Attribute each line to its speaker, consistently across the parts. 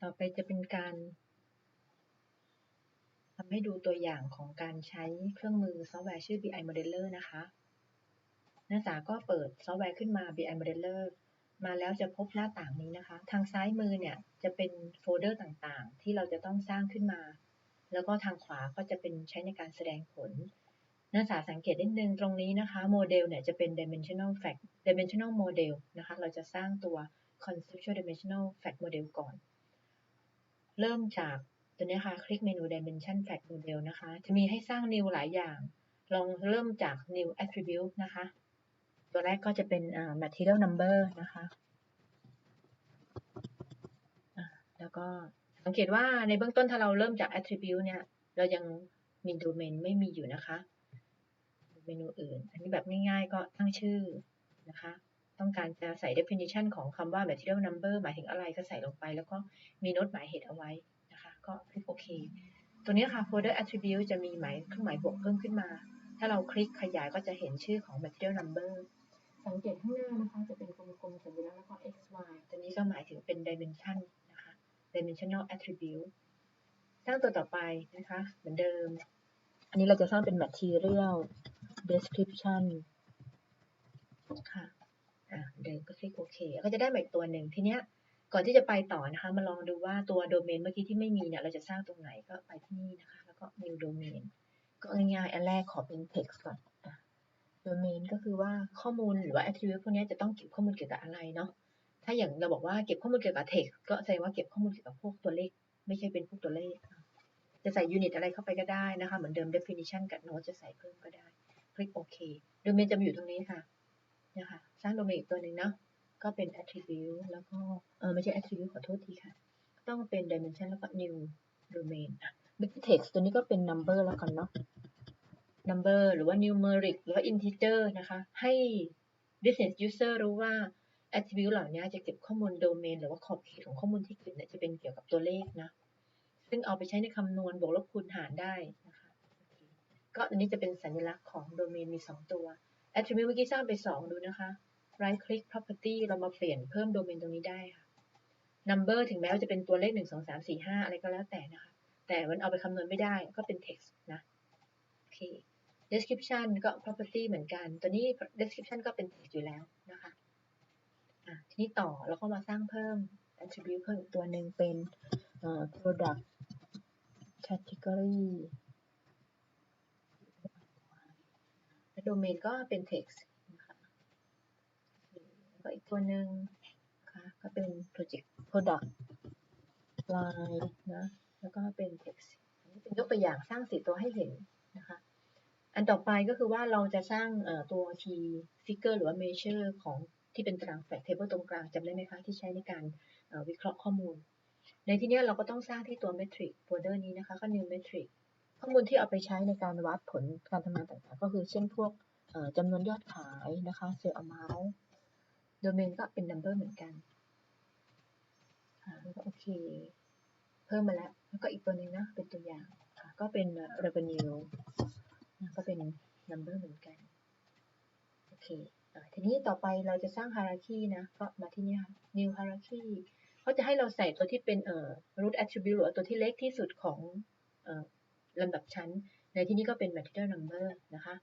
Speaker 1: ต่อไปจะเป็นการทำให้ดูตัวอย่างของการใช้เครื่องมือซอฟต์แวร์ชื่อ BI Modeler นะคะ นักศึกษาก็เปิดซอฟต์แวร์ขึ้นมา BI Modeler มาแล้วจะพบหน้าต่างนี้นะคะ ทางซ้ายมือเนี่ยจะเป็นโฟลเดอร์ต่างๆ ที่เราจะต้องสร้างขึ้นมา แล้วก็ทางขวาก็จะเป็นใช้ในการแสดงผล นักศึกษาสังเกตนิดนึงตรงนี้นะคะโมเดลเนี่ยจะเป็น dimensional fact dimensional model นะคะ เราจะสร้างตัว conceptual dimensional fact model ก่อน เริ่มจากตัวนี้ค่ะ คลิกเมนู dimension fact model นะคะ จะมีให้สร้าง new หลายอย่าง ลองเริ่มจาก new attribute นะคะ ตัวแรกก็จะเป็น material number นะคะ แล้วก็สังเกตว่าในเบื้องต้นถ้าเราเริ่มจาก attribute เนี่ย เรายังมี domain ไม่มีอยู่นะคะ เมนูอื่น อันนี้แบบง่ายๆก็ตั้งชื่อนะคะ ต้องการจะใส่ definition ของคำว่า material number หมายถึงอะไรก็ใส่ลงไป แล้วก็มีโน้ตหมายเหตุเอาไว้นะคะ ก็คลิกโอเค ตัวนี้ค่ะ folder attribute จะมีหมายเครื่องหมายบวกเพิ่มขึ้นมา ถ้าเราคลิกขยายก็จะเห็นชื่อของ material number สังเกตข้างหน้านะคะ จะเป็นกลมๆสัญลักษณ์แล้วก็ x y ตัวนี้ก็หมายถึงเป็น dimension นะคะ dimensional attribute สร้างตัวต่อไปนะคะ เหมือนเดิม อันนี้เราจะสร้างเป็น material description ค่ะอ่า เดิมก็คลิกโอเค ก็จะได้มาอีกตัวหนึ่งทีเนี้ยก่อนที่จะไปต่อนะคะ มาลองดูว่าตัวโดเมนเมื่อกี้ที่ไม่มีเนี่ยเราจะสร้างตรงไหนก็ไปที่นี่นะคะ แล้วก็ new domain ก็ง่ายๆอันแรกขอเป็น text ก่อนโดเมนก็คือว่าข้อมูลหรือว่า attribute พวกนี้จะต้องเก็บข้อมูลเกี่ยวกับอะไรเนาะถ้าอย่างเราบอกว่าเก็บข้อมูลเกี่ยวกับ text ก็แสดงว่าเก็บข้อมูลเกี่ยวกับพวกตัวเลข ไม่ใช่เป็นพวกตัวเลข จะใส่ unit อะไรเข้าไปก็ได้นะคะ เหมือนเดิม definition กับ note จะใส่เพิ่มก็ได้ คลิกโอเคโดเมนจะมาอยู่ตรงนี้ค่ะ นะคะสร้างโดเมนอีกตัวหนึ่งเนาะก็เป็น attribute แล้วก็เออไม่ใช่ attribute ขอโทษทีค่ะ ต้องเป็น dimension แล้วก็ new domain อะ big text ตัวนี้ก็เป็น number แล้วกันเนาะ number หรือว่า numeric หรือว่า integer นะคะ ให้ business user รู้ว่า attribute เหล่านี้จะเก็บข้อมูล domain หรือว่าขอบเขตของข้อมูลที่เก็บเนี่ยจะเป็นเกี่ยวกับตัวเลขนะ ซึ่งเอาไปใช้ในคำนวณบวกลบคูณหารได้นะคะ ก็อันนี้จะเป็นสัญลักษณ์ของ domain มี 2 ตัว attribute เมื่อกี้สร้างไป 2 ดูนะคะ right click property เรามาเปลี่ยนเพิ่ม domain ตรงนี้ได้ค่ะ number ถึงแม้ว่าจะเป็นตัวเลข 1 2 3 4 5 อะไรก็แล้วแต่นะคะ แต่มันเอาไปคำนวณไม่ได้ก็เป็น text นะโอเค description ก็ property เหมือนกัน ตัวนี้ description ก็เป็น text อยู่แล้วนะคะะทีนี้ต่อแล้วก็มาสร้างเพิ่ม attribute เพิ่มอีกตัวหนึ่งเป็น product category และ domain ก็เป็น text นะคะแล้วก็อีกตัวหนึ่งนะคะก็เป็น project product line นะ แล้วก็เป็น text อันนี้เป็นยกตัวอย่างสร้างสี่ตัวให้เห็นนะคะ อันต่อไปก็คือว่าเราจะสร้างตัว key figure หรือว่า measure ของที่เป็นตาราง fact table ตรงกลางจำได้ไหมคะ ที่ใช้ในการวิเคราะห์ข้อมูล ในที่นี้เราก็ต้องสร้างที่ตัว metric folder นี้นะคะก็ new metric ข้อมูลที่เอาไปใช้ในการวัดผลการทำงานต่างๆ ก็คือเช่นพวกจำนวนยอดขายนะคะ sale amount domain ก็เป็น number เหมือนกันแล้วก็โอเค เพิ่มมาแล้ว แล้วก็อีกตัวหนึ่งนะ เป็นตัวอย่าง ก็เป็น revenue ก็เป็น number เหมือนกัน โอเค ทีนี้ต่อไปเราจะสร้าง hierarchy นะ ก็มาที่นี่ค่ะ new hierarchy เขาจะให้เราใส่ตัวที่เป็นเอ่อ root attribute หรือตัวที่เล็กที่สุดของเอ่อ ลำดับชั้น ในที่นี้ก็เป็น material number นะคะ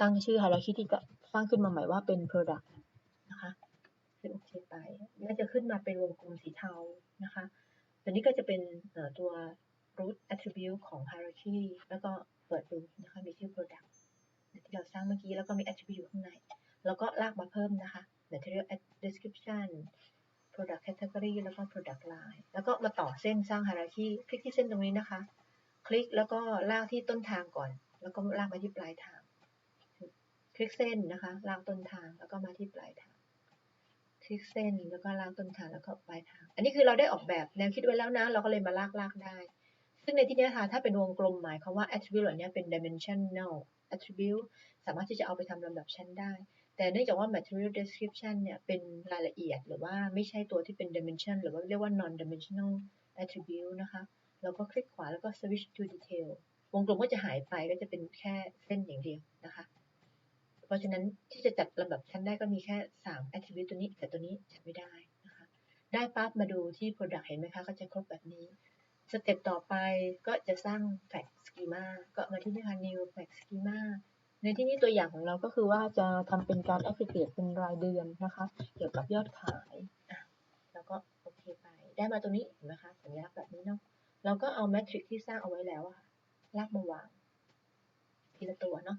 Speaker 1: ตั้งชื่อ hierarchy ที่ก็สร้างขึ้นมาใหม่ว่าเป็น product นะคะขึ้นโอเคไปน่าจะขึ้นมาเป็นวงกลมสีเทานะคะตัวนี้ก็จะเป็นตัว root attribute ของ hierarchy แล้วก็เปิดดูนะคะ มีชื่อ product ที่เราสร้างเมื่อกี้ แล้วก็มี attribute อยู่ข้างใน แล้วก็ลากมาเพิ่มนะคะ material description product category แล้วก็ product line แล้วก็มาต่อเส้นสร้าง hierarchy คลิกที่เส้นตรงนี้นะคะ คลิกแล้วก็ลากที่ต้นทางก่อน แล้วก็ลากมาที่ปลายทาง คลิกเส้นนะคะ ลากต้นทางแล้วก็มาที่ปลายทาง คลิกเส้นแล้วก็ลากต้นทางแล้วก็ปลายทาง อันนี้คือเราได้ออกแบบแนวคิดไว้แล้วนะ เราก็เลยมาลากลากได้ ซึ่งในที่นี้ค่ะถ้าเป็นวงกลมหมายความว่า attribute เหล่านี้เป็น dimensional attribute สามารถที่จะเอาไปทำลำดับชั้นได้ แต่เนื่องจากว่า material description เนี่ยเป็นรายละเอียดหรือว่าไม่ใช่ตัวที่เป็น dimension หรือว่าเรียกว่า non dimensional attribute นะคะ เราก็คลิกขวาแล้วก็ switch to detail วงกลมก็จะหายไปก็จะเป็นแค่เส้นอย่างเดียวนะคะ เพราะฉะนั้นที่จะจัดลำดับชั้นได้ก็มีแค่ 3 attribute ตัวนี้แต่ตัวนี้จัดไม่ได้นะคะ ได้ปั๊บมาดูที่ Product เห็นไหมคะ ก็จะครบแบบนี้ สเต็ปต่อไปก็จะสร้าง Fact Schema ก็มาที่นี่ค่ะ New Fact Schema ในที่นี้ตัวอย่างของเราก็คือว่าจะทำเป็นการ aggregate เป็นรายเดือนนะคะ เกี่ยวกับยอดขาย แล้วก็โอเคไป ได้มาตรงนี้เห็นไหมคะสัญลักษณ์แบบนี้เนาะ เราก็เอาแมทริกที่สร้างเอาไว้แล้วอะค่ะลากมาวางทีละตัวเนาะ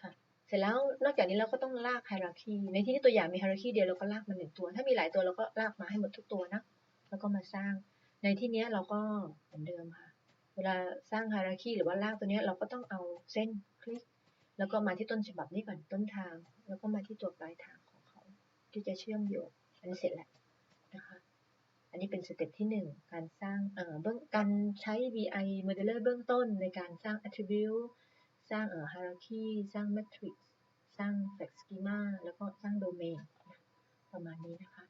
Speaker 1: ค่ะ เสร็จแล้วนอกจากนี้เราก็ต้องลาก hierarchy ในที่นี้ตัวอย่างมี hierarchy เดียวเราก็ลากมาหนึ่งตัว ถ้ามีหลายตัวเราก็ลากมาให้หมดทุกตัวนะแล้วก็มาสร้าง ในที่นี้เราก็เหมือนเดิมค่ะ เวลาสร้าง hierarchy หรือว่าลากตัวนี้เราก็ต้องเอาเส้นคลิก แล้วก็มาที่ต้นฉบับนี้ก่อนต้นทาง แล้วก็มาที่ตัวปลายทางของเขาที่จะเชื่อมโยงอันนี้เสร็จแล้ว นนี้เป็นสเต็ปที่หนึ่งการสร้างเอ่อเบื้องการใช้ BI modeler เบื้องต้นในการสร้าง attribute สร้างเอ่อ hierarchy สร้าง matrix สร้าง fact schema แล้วก็สร้าง domain ประมาณนี้นะคะ